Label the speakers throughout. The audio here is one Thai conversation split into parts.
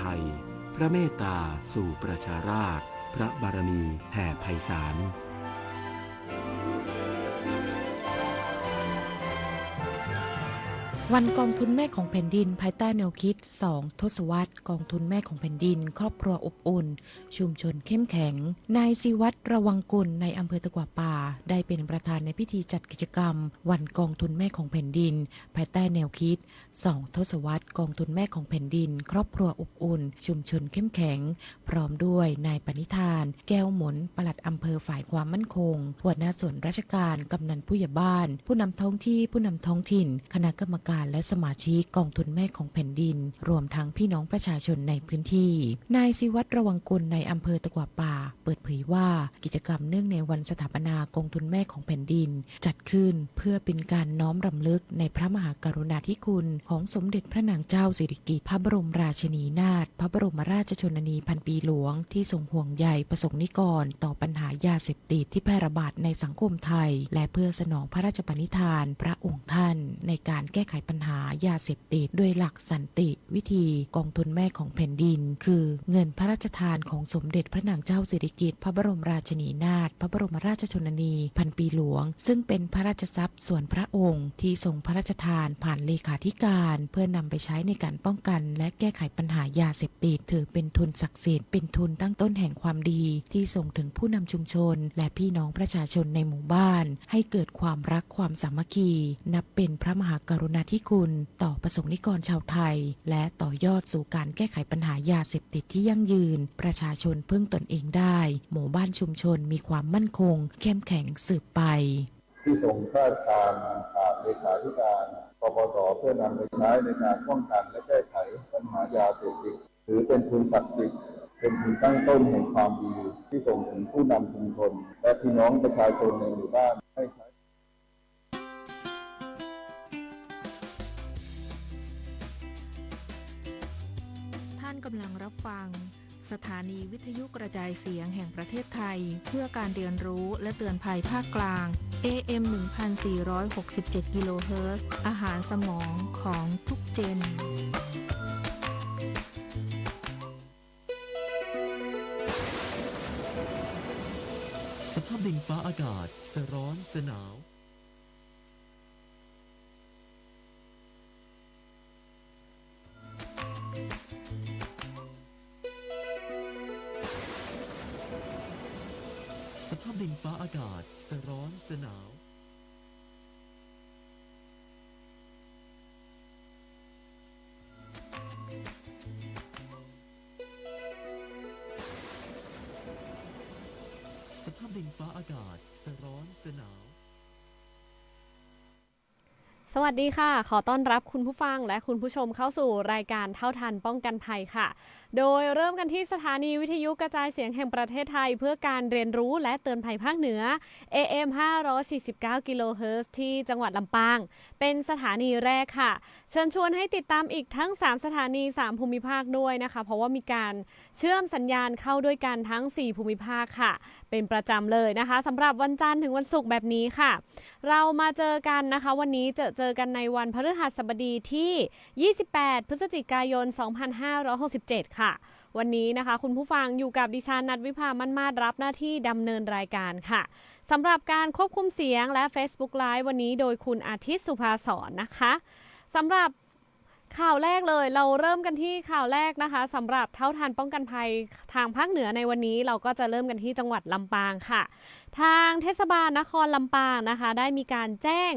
Speaker 1: ไทย พระเมตตาสู่ประชาราษฎร์พระบารมีแผ่ไพศาล
Speaker 2: วันกองทุนแม่ของแผ่นดิน ภายใต้แนวคิด 2 ทศวรรษกองทุนแม่ของแผ่นดิน ครอบครัวอบอุ่น ชุมชนเข้มแข็ง นายศิวัตรระวังกุลในอำเภอตะกวาป่า ได้เป็นประธานในพิธีจัดกิจกรรม วันกองทุนแม่ของแผ่นดิน ภายใต้แนวคิด 2 ทศวรรษกองทุนแม่ของแผ่นดิน ครอบครัวอบอุ่น ชุมชนเข้มแข็ง พร้อมด้วยนายปณิธาน แก้วหมุนปลัดอำเภอฝ่ายความมั่นคงหัวหน้าส่วนราชการกำนันผู้ใหญ่บ้าน ผู้นำท้องที่ผู้นำท้องถิ่น คณะกรรมการและสมาชิกกองทุนแม่ของแผ่นดิน รวมทั้งพี่น้องประชาชนในพื้นที่ นายศิวัตรระวังกุลในอำเภอตะกวาป่า เปิดเผยว่ากิจกรรมเนื่องในวันสถาปนากองทุนแม่ของแผ่นดิน จัดขึ้นเพื่อเป็นการน้อมรำลึกในพระมหากรุณาธิคุณของสมเด็จพระนางเจ้าสิริกิติ์พระบรมราชินีนาถพระบรมราชชนนีพันปีหลวง ที่ทรงห่วงใยประสงค์นิกร ต่อปัญหายาเสพติดที่แพร่ระบาดในสังคมไทย และเพื่อสนองพระราชปณิธาน พระองค์ท่าน ในการแก้ไขปัญหายาเสพติดด้วยหลักสันติวิธีกองทุนแม่ของแผ่นดิน คือเงินพระราชทานของสมเด็จพระนางเจ้าสิริกิติ์พระบรมราชินีนาถพระบรมราชชนนีพันปีหลวง ซึ่งเป็นพระราชทรัพย์ส่วนพระองค์ที่ทรงพระราชทานผ่านเลขาธิการเพื่อนำไปใช้ในการป้องกัน และแก้ไขปัญหายาเสพติดถือเป็นทุนศักดิ์สิทธิ์เป็นทุนตั้งต้นแห่งความดี ที่ส่งถึงผู้นำชุมชน และพี่น้องประชาชนในหมู่บ้าน ให้เกิดความรักความสามัคคี นับเป็นพระมหากรุณาธิคุณต่อประสงค์นิกรชาวไทย และต่อยอดสู่การแก้ไขปัญหายาเสพติดที่ยั่งยืน ประชาชนพึ่งตนเองได้ หมู่บ้านชุมชนมีความมั่นคง เข้มแข็งสืบไป
Speaker 3: ที่ทรงพระราชทานผ่านเลขาธิการปปสเพื่อนำไปใช้ในการป้องกันและแก้ไขปัญหายาเสพติดถือเป็นทุนศักดิ์สิทธิ์เป็นทุนตั้งต้นแห่งความดีที่ส่งถึงผู้นำชุมชน และพี่น้องประชาชนในหมู่บ้านให้า
Speaker 4: นกำลังรับฟัง สถานีวิทยุกระจายเสียงแห่งประเทศไทย เพื่อการเรียนรู้และเตือนภัยภาคกลาง AM 1467กิโลเฮิรตซ์อาหารสมองของทุกเจน
Speaker 5: สภาพดินฟ้าอากาศจะร้อนจะหนาว ฟ้าอากาศจะร้อนจะหนาว สภาพดินฟ้าอากาศจะร้อนจะหนาว
Speaker 6: สวัสดีค่ะ ขอต้อนรับคุณผู้ฟังและคุณผู้ชมเข้าสู่รายการเท่าทันป้องกันภัยค่ะ โดยเริ่มกันที่สถานีวิทยุกระจายเสียงแห่งประเทศไทย เพื่อการเรียนรู้และเตือนภัยภาคเหนือ AM 549 กิโลเฮิรตซ์ที่จังหวัดลำปาง เป็นสถานีแรกค่ะ เชิญชวนให้ติดตามอีกทั้ง 3 สถานี 3 ภูมิภาคด้วยนะคะ เพราะว่ามีการเชื่อมสัญญาณเข้าด้วยกันทั้ง 4 ภูมิภาคค่ะ เป็นประจำเลยนะคะสำหรับวันจันทร์ถึงวันศุกร์แบบนี้ค่ะ เรามาเจอกันนะคะ วันนี้เจอเจอกันในวันพฤหัสบดีที่ 28 พฤศจิกายน 2567 ค่ะวันนี้นะคะ คุณผู้ฟังอยู่กับดิฉันนัทวิภามั่นมาดรับหน้าที่ดำเนินรายการค่ะสำหรับการควบคุมเสียงและ Facebook Live วันนี้โดยคุณอาทิตย์สุภาสอนนะคะสำหรับ ข่าวแรกเลยเราเริ่มกันที่ข่าวแรกนะคะสำหรับเท่าทันป้องกันภัยทางภาคเหนือในวันนี้ เราก็จะเริ่มกันที่จังหวัดลำปางค่ะ ทางเทศบาลนครลำปางนะคะ ได้มีการแจ้ง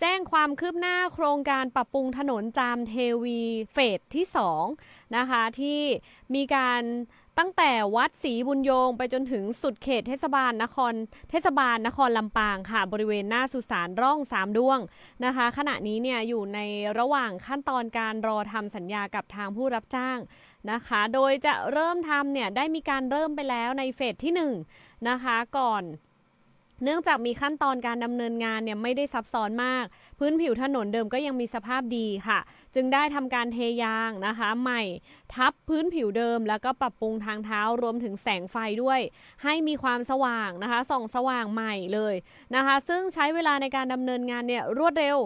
Speaker 6: แจ้งความคืบหน้าโครงการปรับปรุงถนนจามเทวีเฟสที่2นะคะที่มีการ ตั้งแต่วัดศรีบุญโยงไปจนถึงสุดเขตเทศบาลนคร เทศบาลนครลำปางค่ะ บริเวณหน้าสุสานร่องสามดวงนะคะ ขณะนี้เนี่ยอยู่ในระหว่างขั้นตอนการรอทำสัญญากับทางผู้รับจ้างนะคะ โดยจะเริ่มทำเนี่ยได้มีการเริ่มไปแล้วในเฟสที่1นะคะก่อน เนื่องจากมีขั้นตอนการดำเนินงานเนี่ยไม่ได้ซับซ้อนมาก พื้นผิวถนนเดิมก็ยังมีสภาพดีค่ะ จึงได้ทำการเทยางนะคะ ใหม่ทับพื้นผิวเดิม แล้วก็ปรับปรุงทางเท้ารวมถึงแสงไฟด้วย ให้มีความสว่างนะคะส่องสว่างใหม่เลยนะคะ ซึ่งใช้เวลาในการดำเนินงานเนี่ยรวดเร็ว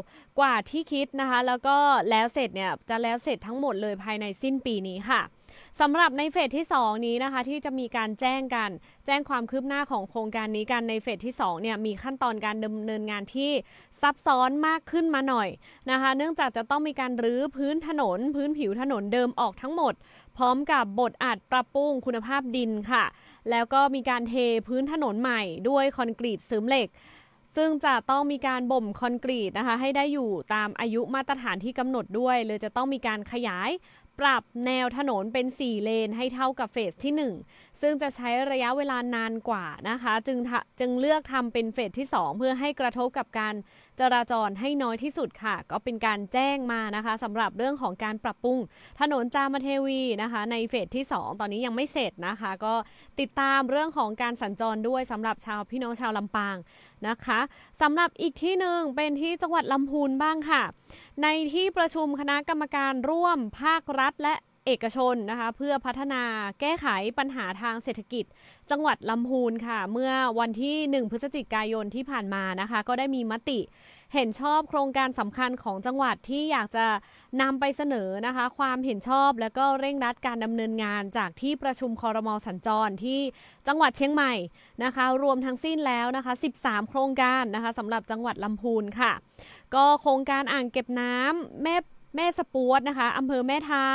Speaker 6: กว่าที่คิดนะคะ แล้วก็แล้วเสร็จเนี่ยจะแล้วเสร็จทั้งหมดเลยภายในสิ้นปีนี้ค่ะ สำหรับในเฟสที่ 2 นี้นะคะ ที่จะมีการแจ้งกัน แจ้งความคืบหน้าของโครงการนี้กันในเฟสที่2เนี่ยมีขั้นตอนการดำเนินงานที่ซับซ้อนมากขึ้นมาหน่อยนะคะ เนื่องจากจะต้องมีการรื้อพื้นถนน พื้นผิวถนนเดิมออกทั้งหมด พร้อมกับบดอัดปรับปรุงคุณภาพดินค่ะ แล้วก็มีการเทพื้นถนนใหม่ ด้วยคอนกรีตซึมเหล็กซึ่งจะต้องมีการบ่มคอนกรีตนะคะให้ได้อยู่ตามอายุมาตรฐานที่กำหนดด้วยเลยจะต้องมีการขยาย ปรับแนวถนนเป็น 4 เลนให้เท่ากับเฟสที่ 1ซึ่งจะใช้ระยะเวลานานกว่านะคะ จึงจึงเลือกทำเป็นเฟสที่ 2 เพื่อให้กระทบกับการจราจรให้น้อยที่สุดค่ะ ก็เป็นการแจ้งมานะคะสำหรับเรื่องของการปรับปรุงถนนจามเทวีนะคะ ในเฟสที่ 2 ตอนนี้ยังไม่เสร็จนะคะ ก็ติดตามเรื่องของการสัญจรด้วยสำหรับชาวพี่น้องชาวลำปางนะคะสำหรับอีกที่หนึ่งเป็นที่จังหวัดลำพูนบ้างค่ะ ในที่ประชุมคณะกรรมการร่วมภาครัฐและ เอกชนนะคะเพื่อพัฒนาแก้ไขปัญหาทางเศรษฐกิจ จังหวัดลำพูนค่ะ เมื่อวันที่ 1 พฤศจิกายนที่ผ่านมานะคะ ก็ได้มีมติเห็นชอบโครงการสำคัญของจังหวัดที่อยากจะนำไปเสนอนะคะ ความเห็นชอบและก็เร่งรัดการดำเนินงานจากที่ประชุมคอรมอสัญจรที่จังหวัดเชียงใหม่นะคะ รวมทั้งสิ้นแล้วนะคะ 13 โครงการนะคะสำหรับจังหวัดลำพูนค่ะ ก็โครงการอ่างเก็บน้ำแม่แม่สปวดนะคะอำเภอแม่ทา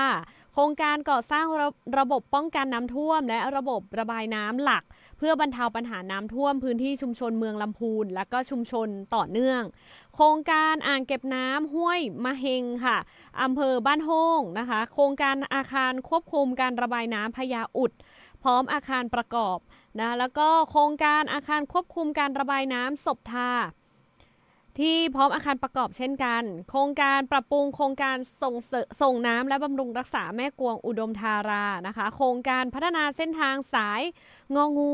Speaker 6: ครงการก่อสร้างระระบบป้องกันน้ำท่วม และระบบระบายน้ำหลัก เพื่อบรรเทาปัญหาน้ำท่วมพื้นที่ชุมชนเมืองลำพูน และก็ชุมชนต่อเนื่อง โครงการอ่างเก็บน้ำห้วยมะเฮงค่ะอำเภอบ้านโฮงนะคะ โครงการอาคารควบคุมการระบายน้ำพญาอุด พร้อมอาคารประกอบนะแล้วก็โครงการอาคารควบคุมการระบายน้ำศพทา ที่พร้อมอาคารประกอบเช่นกัน โครงการปรับปรุงโครงการส่งส,ส่งน้ำและบำรุงรักษาแม่กวงอุดมธารานะคะ โครงการพัฒนาเส้นทางสายงองู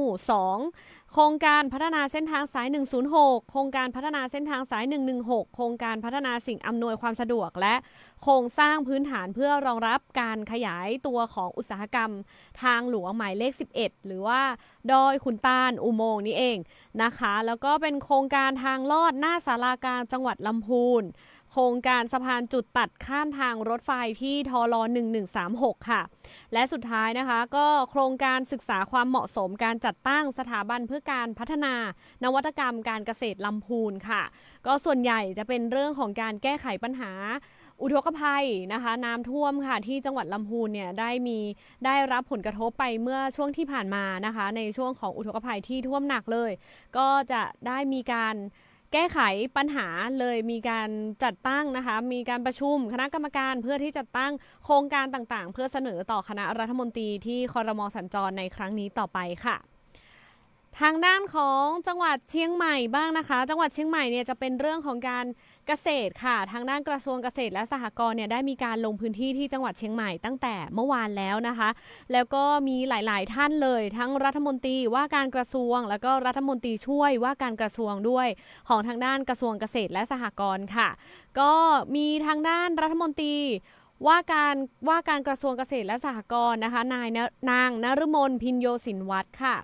Speaker 6: 2 โครงการพัฒนาเส้นทางสาย 106 โครงการพัฒนาเส้นทางสาย 116 โครงการพัฒนาสิ่งอำนวยความสะดวก และโครงสร้างพื้นฐานเพื่อรองรับการขยายตัวของอุตสาหกรรม ทางหลวงหมายเลข 11 หรือว่าดอยขุนตาลอุโมงค์นี้เองนะคะ แล้วก็เป็นโครงการทางลอดหน้าสารากางจังหวัดลำพูน โครงการสะพานจุดตัดข้ามทางรถไฟที่ทล1136 ค่ะ และสุดท้ายนะคะก็โครงการศึกษาความเหมาะสมการจัดตั้งสถาบันเพื่อการพัฒนา นวัตกรรมการเกษตรลำพูนค่ะ ก็ส่วนใหญ่จะเป็นเรื่องของการแก้ไขปัญหาอุทกภัยนะคะ น้ำท่วมค่ะที่จังหวัดลำพูนเนี่ยได้มีได้รับผลกระทบไปเมื่อช่วงที่ผ่านมานะคะ ในช่วงของอุทกภัยที่ท่วมหนักเลย ก็จะได้มีการ แก้ไขปัญหาเลยมีการจัดตั้งนะคะมีการประชุมคณะกรรมการเพื่อที่จะตั้งโครงการต่างๆ เพื่อเสนอต่อคณะรัฐมนตรีที่คอรมอสัญจรในครั้งนี้ต่อไปค่ะทางด้านของจังหวัดเชียงใหม่บ้างนะคะ จังหวัดเชียงใหม่เนี่ยจะเป็นเรื่องของการ เกษตรค่ะ ทางด้านกระทรวงเกษตรและสหกรณ์เนี่ยได้มีการลงพื้นที่ที่จังหวัดเชียงใหม่ตั้งแต่เมื่อวานแล้วนะคะ แล้วก็มีหลาย ๆ ท่านเลย ทั้งรัฐมนตรีว่าการกระทรวง แล้วก็รัฐมนตรีช่วยว่าการกระทรวงด้วย ของทางด้านกระทรวงเกษตรและสหกรณ์ค่ะ ก็มีทางด้านรัฐมนตรีว่าการว่าการกระทรวงเกษตรและสหกรณ์นะคะ นายนางนฤมลพินโยสินวัตรค่ะ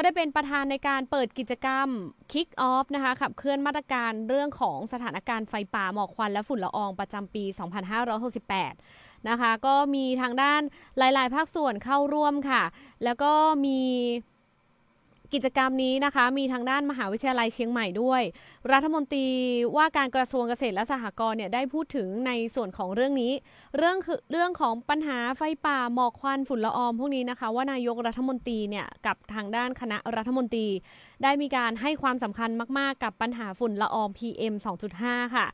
Speaker 6: ก็ได้เป็นประธานในการเปิดกิจกรรม Kick Off นะคะขับเคลื่อนมาตรการเรื่องของสถานการณ์ไฟป่าหมอกควันและฝุ่นละอองประจำปี 2568 นะคะ ก็มีทางด้านหลาย ๆ ภาคส่วนเข้าร่วมค่ะ แล้วก็มี กิจกรรมนี้นะคะ มีทางด้านมหาวิทยาลัยเชียงใหม่ด้วย รัฐมนตรีว่าการกระทรวงเกษตรและสหกรณ์เนี่ยได้พูดถึงในส่วนของเรื่องนี้ เรื่องคือเรื่องของปัญหาไฟป่าหมอกควันฝุ่นละอองพวกนี้นะคะ ว่านายกรัฐมนตรีเนี่ยกับทางด้านคณะรัฐมนตรี ได้มีการให้ความสำคัญมาก ๆ กับปัญหาฝุ่นละออง PM 2.5 ค่ะ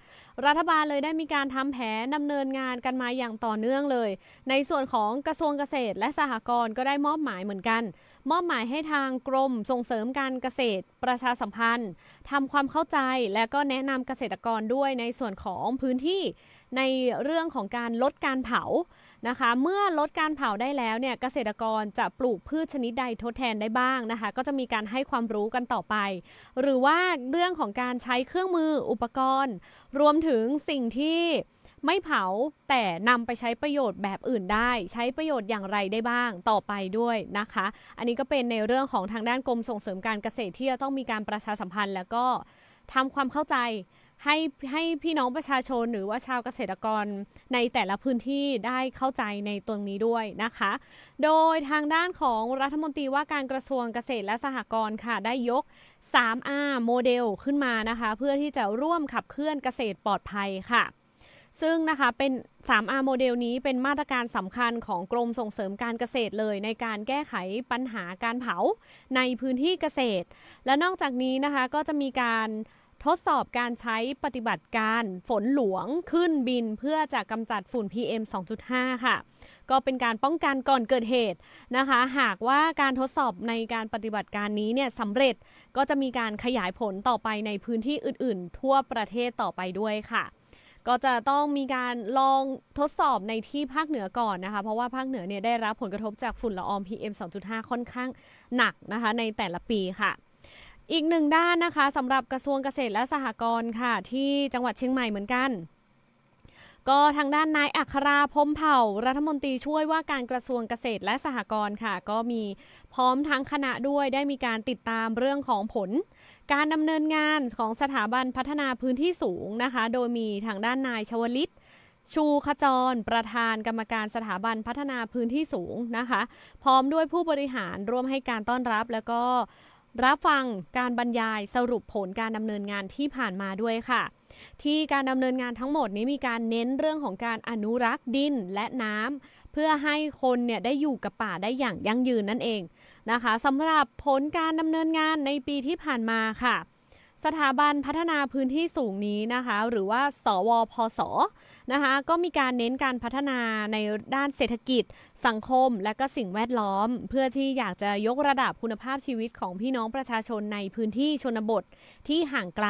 Speaker 6: รัฐบาลเลยได้มีการทำแผนดำเนินงานกันมาอย่างต่อเนื่องเลย ในส่วนของกระทรวงเกษตรและสหกรณ์ก็ได้มอบหมายเหมือนกัน มอบหมายให้ทางกรมส่งเสริมการเกษตรประชาสัมพันธ์ทำความเข้าใจและก็แนะนำเกษตรกรด้วยในส่วนของพื้นที่ในเรื่องของการลดการเผานะคะ เมื่อลดการเผาได้แล้วเนี่ยเกษตรกรจะปลูกพืชชนิดใดทดแทนได้บ้างนะคะ ก็จะมีการให้ความรู้กันต่อไป หรือว่าเรื่องของการใช้เครื่องมืออุปกรณ์ รวมถึงสิ่งที่ ไม่เผาแต่นำไปใช้ประโยชน์แบบอื่นได้ ใช้ประโยชน์อย่างไรได้บ้างต่อไปด้วยนะคะ อันนี้ก็เป็นในเรื่องของทางด้านกรมส่งเสริมการเกษตรที่จะต้องมีการประชาสัมพันธ์ แล้วก็ทำความเข้าใจให้ให้พี่น้องประชาชนหรือว่าชาวเกษตรกรในแต่ละพื้นที่ได้เข้าใจในตรงนี้ด้วยนะคะ โดยทางด้านของรัฐมนตรีว่าการกระทรวงเกษตรและสหกรณ์ค่ะได้ยก 3R โมเดลขึ้นมานะคะ เพื่อที่จะร่วมขับเคลื่อนเกษตรปลอดภัยค่ะ ซึ่งนะคะเป็น 3R โมเดลนี้เป็นมาตรการสำคัญของกรมส่งเสริมการเกษตรเลย ในการแก้ไขปัญหาการเผาในพื้นที่เกษตร และนอกจากนี้นะคะก็จะมีการทดสอบการใช้ปฏิบัติการฝนหลวงขึ้นบินเพื่อจะกำจัดฝุ่น PM 2.5 ค่ะ ก็เป็นการป้องกันก่อนเกิดเหตุนะคะ หากว่าการทดสอบในการปฏิบัติการนี้เนี่ยสำเร็จก็จะมีการขยายผลต่อไปในพื้นที่อื่น ๆ ทั่วประเทศต่อไปด้วยค่ะ ก็จะต้องมีการลองทดสอบในที่ภาคเหนือก่อนนะคะ เพราะว่าภาคเหนือเนี่ยได้รับผลกระทบจากฝุ่นละออง PM 2.5 ค่อนข้างหนักนะคะ ในแต่ละปีค่ะอีกหนึ่งด้านนะคะสำหรับกระทรวงเกษตรและสหกรณ์ค่ะ ที่จังหวัดเชียงใหม่เหมือนกัน ก็ทางด้านนายอัคราพมเผ่า รัฐมนตรีช่วยว่าการกระทรวงเกษตรและสหกรณ์ค่ะ ก็มีพร้อมทั้งคณะด้วยได้มีการติดตามเรื่องของผล การดำเนินงานของสถาบันพัฒนาพื้นที่สูงนะคะ โดยมีทางด้านนายชวลิตชูขจร ประธานกรรมการสถาบันพัฒนาพื้นที่สูงนะคะ พร้อมด้วยผู้บริหารร่วมให้การต้อนรับแล้วก็รับฟังการบรรยายสรุปผลการดำเนินงานที่ผ่านมาด้วยค่ะ ที่การดำเนินงานทั้งหมดนี้มีการเน้นเรื่องของการอนุรักษ์ดินและน้ำเพื่อให้คนเนี่ยได้อยู่กับป่าได้อย่างยั่งยืนนั่นเองนะคะสำหรับผลการดำเนินงานในปีที่ผ่านมาค่ะ สถาบันพัฒนาพื้นที่สูงนี้นะคะ หรือว่า สวพศนะคะ ก็มีการเน้นการพัฒนาในด้านเศรษฐกิจ สังคม และก็สิ่งแวดล้อม เพื่อที่อยากจะยกระดับคุณภาพชีวิตของพี่น้องประชาชนในพื้นที่ชนบทที่ห่างไกล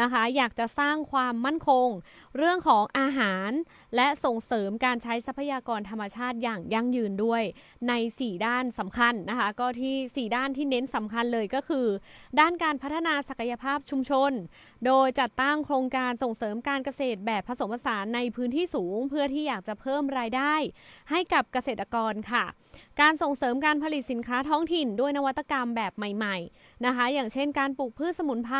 Speaker 6: นะคะ อยากจะสร้างความมั่นคง เรื่องของอาหาร และส่งเสริมการใช้ทรัพยากรธรรมชาติอย่างยั่งยืนด้วย ใน 4 ด้านสำคัญนะคะ ก็ที่ 4 ด้านที่เน้นสำคัญเลยก็คือ ด้านการพัฒนาศักยภาพชุมชน โดยจัดตั้งโครงการส่งเสริมการเกษตรแบบผสมผสานในพื้นที่สูง เพื่อที่อยากจะเพิ่มรายได้ ให้กับเกษตรกรค่ะ การส่งเสริมการผลิตสินค้าท้องถิ่นด้วยนวัตกรรมแบบใหม่ ๆ นะคะ อย่างเช่นการปลูกพืชสมุนไพร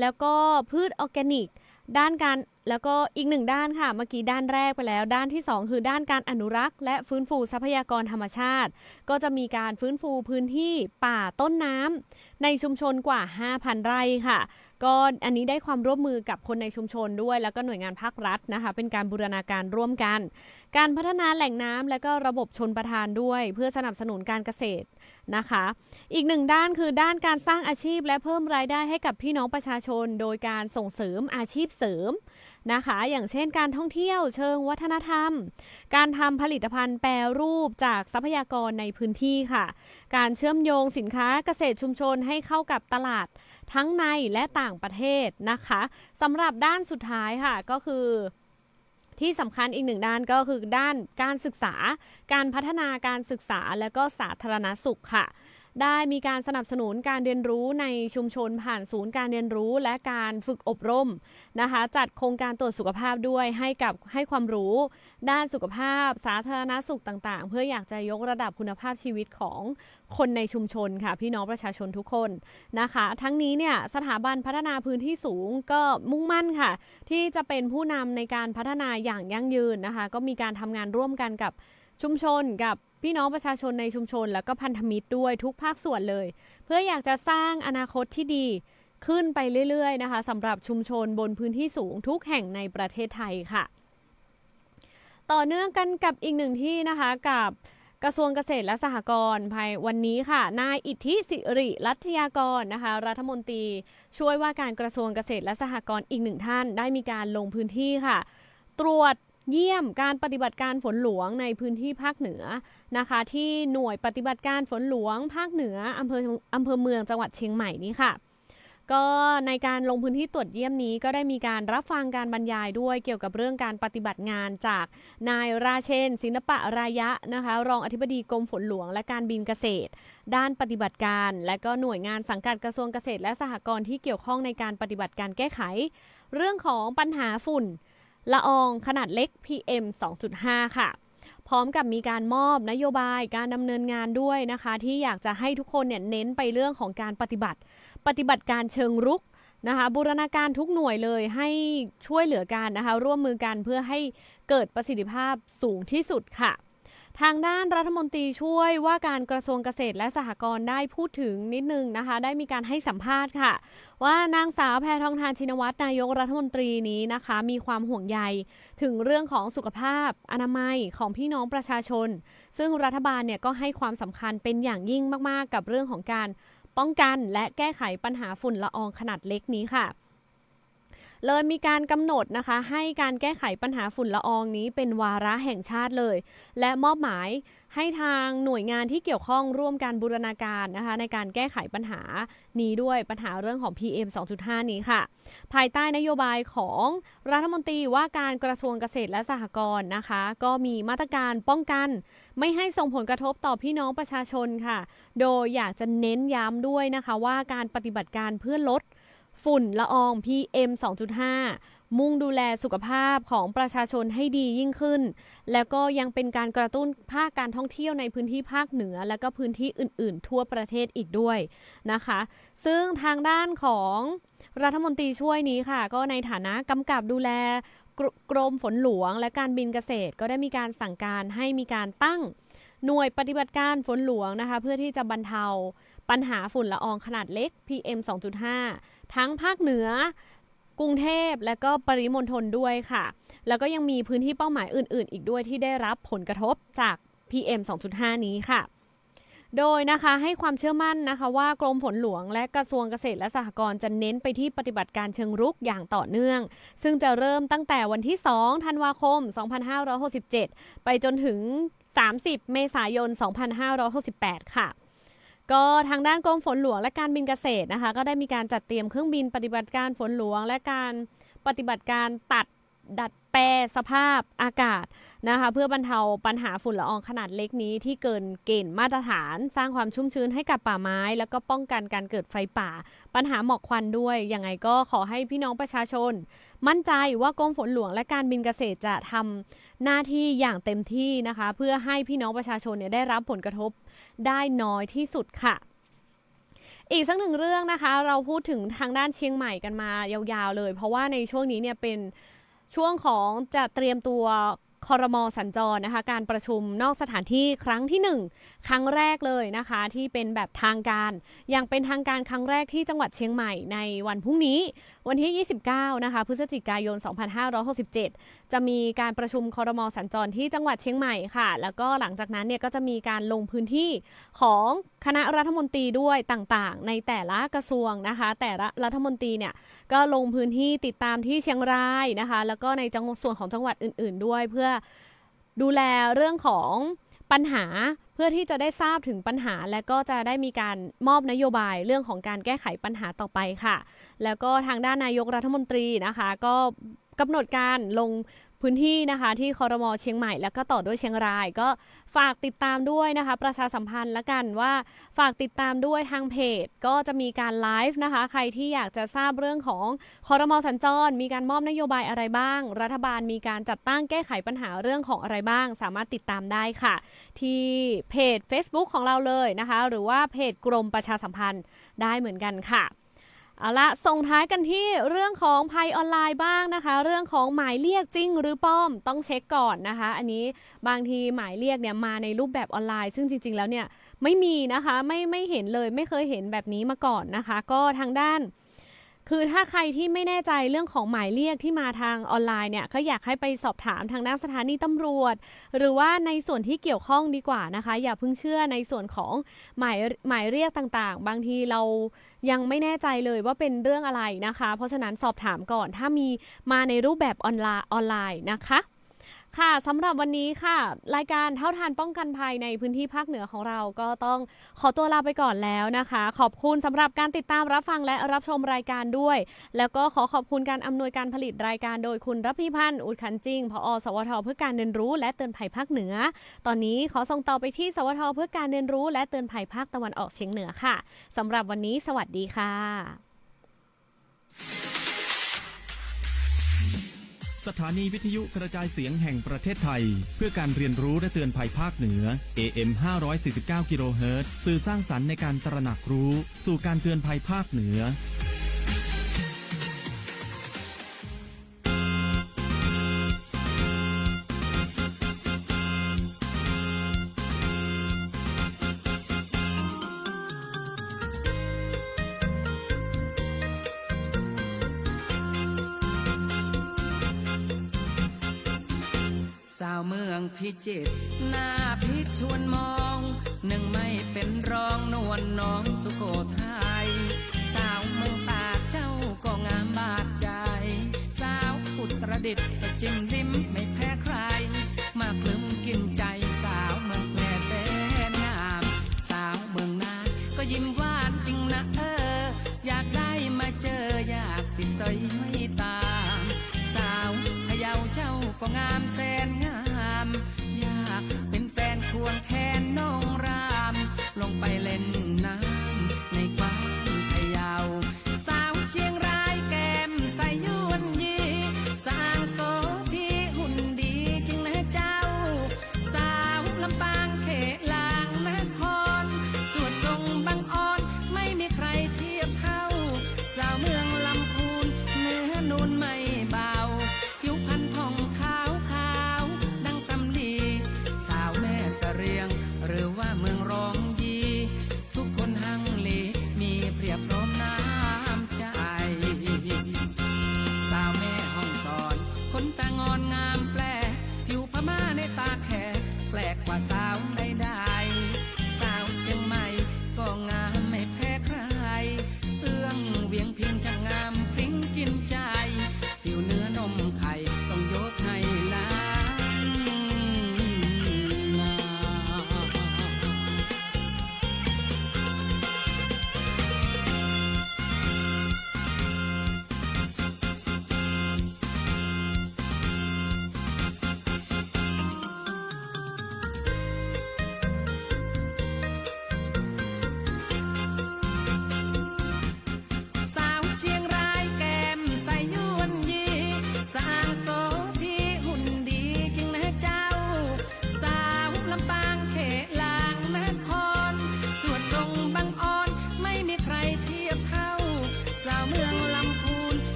Speaker 6: แล้วก็พืชออร์แกนิก ด้านการแล้วก็อีกหนึ่งด้านค่ะเมื่อกี้ด้านแรกไปแล้ว ด้านที่ 2 คือด้านการอนุรักษ์ และฟื้นฟูทรัพยากรธรรมชาติ ก็จะมีการฟื้นฟูพื้นที่ป่าต้นน้ำในชุมชนกว่า 5,000 ไร่ค่ะ ก็อันนี้ได้ความร่วมมือกับคนในชุมชนด้วย แล้วก็หน่วยงานภาครัฐนะคะ เป็นการบูรณาการร่วมกัน การพัฒนาแหล่งน้ำและก็ระบบชนประทานด้วย เพื่อสนับสนุนการเกษตรนะคะ อีกหนึ่งด้านคือด้านการสร้างอาชีพและเพิ่มรายได้ให้กับพี่น้องประชาชน โดยการส่งเสริมอาชีพเสริม นะคะ อย่างเช่นการท่องเที่ยวเชิงวัฒนธรรม การทำผลิตภัณฑ์แปรรูปจากทรัพยากรในพื้นที่ค่ะ การเชื่อมโยงสินค้าเกษตรชุมชนให้เข้ากับตลาดทั้งในและต่างประเทศนะคะสำหรับด้านสุดท้ายค่ะก็คือที่สำคัญอีกหนึ่งด้านก็คือด้านการศึกษา การพัฒนาการศึกษาและก็สาธารณสุขค่ะ ได้มีการสนับสนุนการเรียนรู้ในชุมชนผ่านศูนย์การเรียนรู้และการฝึกอบรมนะคะ จัดโครงการตรวจสุขภาพด้วยให้กับให้ความรู้ด้านสุขภาพ สาธารณสุขต่างๆ เพื่ออยากจะยกระดับคุณภาพชีวิตของคนในชุมชนค่ะ พี่น้องประชาชนทุกคนนะคะ ทั้งนี้เนี่ยสถาบันพัฒนาพื้นที่สูงก็มุ่งมั่นค่ะ ที่จะเป็นผู้นำในการพัฒนาอย่างยั่งยืนนะคะ ก็มีการทำงานร่วมกันกับ ชุมชนกับพี่น้องประชาชนในชุมชน แล้วก็พันธมิตรด้วยทุกภาคส่วนเลย เพื่ออยากจะสร้างอนาคตที่ดีขึ้นไปเรื่อยๆนะคะสำหรับชุมชนบนพื้นที่สูงทุกแห่งในประเทศไทยค่ะ ต่อเนื่องกันกับอีกหนึ่งที่นะคะกับกระทรวงเกษตรและสหกรณ์ภายวันนี้ค่ะ นายอิทธิสิริรัตยากรนะคะ รัฐมนตรี ช่วยว่าการกระทรวงเกษตรและสหกรณ์อีกหนึ่งท่าน ได้มีการลงพื้นที่ค่ะ ตรวจ เยี่ยมการปฏิบัติการฝนหลวงในพื้นที่ภาคเหนือนะคะ ที่หน่วยปฏิบัติการฝนหลวงภาคเหนืออำเภออำเภอเมืองจังหวัดเชียงใหม่นี้ค่ะก็ในการลงพื้นที่ตรวจเยี่ยมนี้ก็ได้มีการรับฟังการบรรยายด้วยเกี่ยวกับเรื่องการปฏิบัติงานจากนายราเชนศิลปะรายะนะคะ รองอธิบดีกรมฝนหลวงและการบินเกษตร ด้านปฏิบัติการ และก็หน่วยงานสังกัดกระทรวงเกษตร และสหกรณ์ที่เกี่ยวข้องในการปฏิบัติการแก้ไข เรื่องของปัญหาฝุ่น ละอองขนาดเล็ก PM 2.5 ค่ะพร้อมกับมีการมอบนโยบายการดำเนินงานด้วยนะคะ ที่อยากจะให้ทุกคนเนี่ยเน้นไปเรื่องของการปฏิบัติ ปฏิบัติการเชิงรุกนะคะบูรณาการทุกหน่วยเลยให้ช่วยเหลือกันนะคะ ร่วมมือกันเพื่อให้เกิดประสิทธิภาพสูงที่สุดค่ะ ทางด้านรัฐมนตรีช่วยว่าการกระทรวงเกษตรและสหกรณ์ได้พูดถึงนิดนึงนะคะ ได้มีการให้สัมภาษณ์ค่ะ ว่านางสาวแพทองทานชินวัตรนายกรัฐมนตรีนี้นะคะ มีความห่วงใยถึงเรื่องของสุขภาพ อนามัยของพี่น้องประชาชน ซึ่งรัฐบาลเนี่ยก็ให้ความสำคัญเป็นอย่างยิ่งมากๆ กับเรื่องของการป้องกันและแก้ไขปัญหาฝุ่นละอองขนาดเล็กนี้ค่ะ เลยมีการกำหนดนะคะ ให้การแก้ไขปัญหาฝุ่นละอองนี้เป็นวาระแห่งชาติเลย และมอบหมายให้ทางหน่วยงานที่เกี่ยวข้องร่วมการบูรณาการนะคะ ในการแก้ไขปัญหานี้ด้วยปัญหาเรื่องของ PM 2.5 นี้ค่ะ ภายใต้นโยบายของรัฐมนตรีว่าการกระทรวงเกษตรและสหกรณ์นะคะ ก็มีมาตรการป้องกัน ไม่ให้ส่งผลกระทบต่อพี่น้องประชาชนค่ะ โดยอยากจะเน้นย้ำด้วยนะคะว่าการปฏิบัติการเพื่อลด ฝุ่นละออง PM 2.5 มุ่งดูแลสุขภาพของประชาชนให้ดียิ่งขึ้น แล้วก็ยังเป็นการกระตุ้นภาคการท่องเที่ยวในพื้นที่ภาคเหนือ และก็พื้นที่อื่น ๆ ทั่วประเทศอีกด้วยนะคะ ซึ่งทางด้านของรัฐมนตรีช่วยนี้ค่ะ ก็ในฐานะกำกับดูแลกรกรมฝนหลวง และการบินเกษตร ก็ได้มีการสั่งการให้มีการตั้งหน่วยปฏิบัติการฝนหลวงนะคะ เพื่อที่จะบรรเทาปัญหาฝุ่นละอองขนาดเล็ก PM 2.5 ทั้งภาคเหนือกรุงเทพและก็ปริมณฑลด้วยค่ะ แล้วก็ยังมีพื้นที่เป้าหมายอื่น ๆ อีกด้วยที่ได้รับผลกระทบจาก PM 2.5 นี้ค่ะ โดยนะคะให้ความเชื่อมั่นนะคะว่ากรมฝนหลวงและกระทรวงเกษตรและสหกรณ์จะเน้นไปที่ปฏิบัติการเชิงรุกอย่างต่อเนื่อง ซึ่งจะเริ่มตั้งแต่วันที่ 2 ธันวาคม 2567 ไปจนถึง 30 เมษายน 2568 ค่ะ ก็ทางด้านกรมฝนหลวงและการบินเกษตรนะคะ ก็ได้มีการจัดเตรียมเครื่องบินปฏิบัติการฝนหลวง และการปฏิบัติการตัดดัดแปลสภาพอากาศนะคะเพื่อบรรเทาปัญหาฝุ่นละอองขนาดเล็กนี้ที่เกินเกณฑ์มาตรฐาน สร้างความชุ่มชื้นให้กับป่าไม้ แล้วก็ป้องกันการเกิดไฟป่า ปัญหาหมอกควันด้วยยังไงก็ขอให้พี่น้องประชาชน มั่นใจว่ากรมฝนหลวงและการบินเกษตรจะทำ หน้าที่อย่างเต็มที่นะคะ เพื่อให้พี่น้องประชาชนเนี่ยได้รับผลกระทบได้น้อยที่สุดค่ะอีกสักหนึ่งเรื่องนะคะ เราพูดถึงทางด้านเชียงใหม่กันมายาวๆเลย เพราะว่าในช่วงนี้เนี่ยเป็นช่วงของจะเตรียมตัว คอรมอสัญจรนะคะการประชุมนอกสถานที่ครั้งที่หนึ่งครั้งแรกเลยนะคะ ที่เป็นแบบทางการ อย่างเป็นทางการครั้งแรกที่จังหวัดเชียงใหม่ในวันพรุ่งนี้ วันที่ 29 นะคะพฤศจิกายน 2567 จะมีการประชุมคอรมอสัญจรที่จังหวัดเชียงใหม่ค่ะ แล้วก็หลังจากนั้นเนี่ยก็จะมีการลงพื้นที่ของคณะรัฐมนตรีด้วยต่างๆ ในแต่ละกระทรวงนะคะ แต่ละรัฐมนตรีเนี่ยก็ลงพื้นที่ติดตามที่เชียงรายนะคะ แล้วก็ในจังหวัดส่วนของจังหวัดอื่น ๆ ด้วยเพื่อดูแลเรื่องของปัญหาเพื่อที่จะได้ทราบถึงปัญหา และก็จะได้มีการมอบนโยบายเรื่องของการแก้ไขปัญหาต่อไปค่ะ แล้วก็ทางด้านนายกรัฐมนตรีนะคะ ก็กำหนดการลง พื้นที่นะคะที่คอรมอเชียงใหม่แล้วก็ต่อด้วยเชียงราย ก็ฝากติดตามด้วยนะคะ ประชาสัมพันธ์ละกันว่าฝากติดตามด้วยทางเพจ ก็จะมีการไลฟ์นะคะ ใครที่อยากจะทราบเรื่องของคอรมอสัญจร มีการมอบนโยบายอะไรบ้าง รัฐบาลมีการจัดตั้งแก้ไขปัญหาเรื่องของอะไรบ้าง สามารถติดตามได้ค่ะ ที่เพจ Facebook ของเราเลยนะคะ หรือว่าเพจกรมประชาสัมพันธ์ได้เหมือนกันค่ะ เอาละส่งท้ายกันที่เรื่องของภัยออนไลน์บ้างนะคะ เรื่องของหมายเรียกจริงหรือปลอมต้องเช็คก่อนนะคะ อันนี้บางทีหมายเรียกเนี่ยมาในรูปแบบออนไลน์ ซึ่งจริง ๆ แล้วเนี่ยไม่มีนะคะไม่ไม่เห็นเลยไม่เคยเห็นแบบนี้มาก่อนนะคะ ก็ทางด้าน คือถ้าใครที่ไม่แน่ใจเรื่องของหมายเรียกที่มาทางออนไลน์เนี่ยก็อยากให้ไปสอบถามทางด้านสถานีตำรวจ หรือว่าในส่วนที่เกี่ยวข้องดีกว่านะคะ อย่าเพิ่งเชื่อในส่วนของหมายหมายเรียกต่างๆ บางทีเรายังไม่แน่ใจเลยว่าเป็นเรื่องอะไรนะคะ เพราะฉะนั้นสอบถามก่อนถ้ามีมาในรูปแบบออนไลน์ออนไลน์นะคะ ค่ะสำหรับวันนี้ค่ะ รายการเท่าทานป้องกันภัยในพื้นที่ภาคเหนือของเราก็ต้องขอตัวลาไปก่อนแล้วนะคะ ขอบคุณสำหรับการติดตามรับฟังและรับชมรายการด้วย แล้วก็ขอขอบคุณการอำนวยการผลิตรายการโดยคุณรัพีพันธ์อุดขันจริง พอสวทเพื่อการเรียนรู้และเตือนภัยภาคเหนือ ตอนนี้ขอส่งต่อไปที่สวทเพื่อการเรียนรู้ และเตือนภัยภาคตะวันออกเฉียงเหนือค่ะสำหรับวันนี้ สวัสดีค่ะ
Speaker 7: สถานีวิทยุกระจายเสียงแห่งประเทศไทย เพื่อการเรียนรู้และเตือนภัยภาคเหนือ AM 549กิโลเฮิรตซ์สื่อสร้างสรรค์ในการตระหนักรู้ สู่การเตือนภัยภาคเหนือ
Speaker 8: จิต หน้าพิษชวนมอง หนึ่งไม่เป็นรองนวลน้องสุโขทัยสาวมืองตาเจ้าก็งามบาดใจ สาวอุตรดิตก็จิ้มริมไม่แพ้ใคร มาคลึมกินใจสาวเมืองแม่แสนงาม สาวเมืองนาก็ยิ้มหวานจริงนะเออ อยากได้มาเจออยากติดสอยไม่ตาม สาวพยาเจ้าก็งามแส